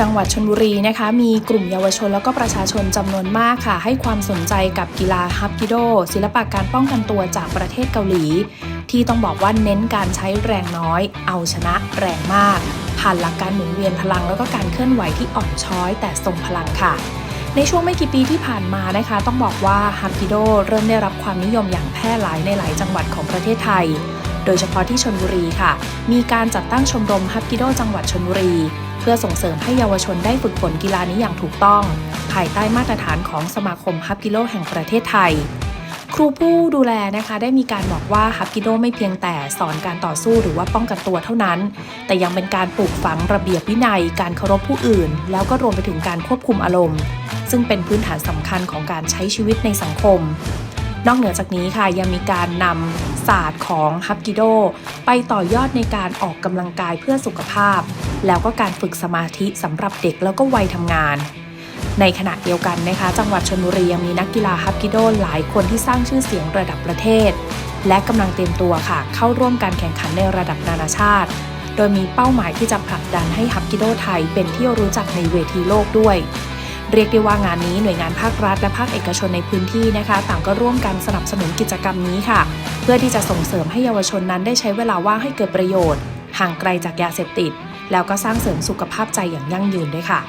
จังหวัดชนบุรีนะคะ มีกลุ่มเยาวชนแล้วก็ประชาชนจำนวนมากค่ะ ให้ความสนใจกับกีฬาฮับกิโด ศิลปะการป้องกันตัวจากประเทศเกาหลี ที่ต้องบอกว่าเน้นการใช้แรงน้อย เอาชนะแรงมาก ผ่านหลักการหมุนเวียนพลัง แล้วก็การเคลื่อนไหวที่อ่อนช้อย แต่ทรงพลังค่ะในช่วงไม่กี่ปีที่ผ่านมานะคะ ต้องบอกว่าฮับกิโดเริ่มได้รับความนิยมอย่างแพร่หลายในหลายจังหวัดของประเทศไทย โดยเฉพาะที่ชนบุรีค่ะ มีการจัดตั้งชมรมฮับกิโดจังหวัดชนบุรี เพื่อส่งเสริมให้เยาวชนได้ฝึกฝนกีฬานี้อย่างถูกต้อง ภายใต้มาตรฐานของสมาคมฮับกิโดแห่งประเทศไทย ครูผู้ดูแลนะคะได้มีการบอกว่าฮับกิโดไม่เพียงแต่สอนการต่อสู้หรือว่าป้องกันตัวเท่านั้น แต่ยังเป็นการปลูกฝังระเบียบวินัย การเคารพผู้อื่น แล้วก็รวมไปถึงการควบคุมอารมณ์ ซึ่งเป็นพื้นฐานสำคัญของการใช้ชีวิตในสังคม นอกเหนือจากนี้ค่ะยังมีการนำศาสตร์ของฮับกิโด ไปต่อยอดในการออกกำลังกายเพื่อสุขภาพ แล้วก็การฝึกสมาธิสำหรับเด็กแล้วก็วัยทำงาน ในขณะเดียวกันนะคะ จังหวัดชนบุรียังมีนักกีฬาฮับกิโดหลายคนที่สร้างชื่อเสียงระดับประเทศ และกำลังเตรียมตัวค่ะ เข้าร่วมการแข่งขันในระดับนานาชาติ โดยมีเป้าหมายที่จะผลักดันให้ฮับกิโดไทยเป็นที่รู้จักในเวทีโลกด้วย เรียกได้ว่างานนี้หน่วยงานภาครัฐและภาคเอกชนในพื้นที่นะคะ ต่างก็ร่วมกันสนับสนุนกิจกรรมนี้ค่ะ เพื่อที่จะส่งเสริมให้เยาวชนนั้นได้ใช้เวลาว่างให้เกิดประโยชน์ ห่างไกลจากยาเสพติด แล้วก็สร้างเสริมสุขภาพใจอย่างยั่งยืนด้วยค่ะ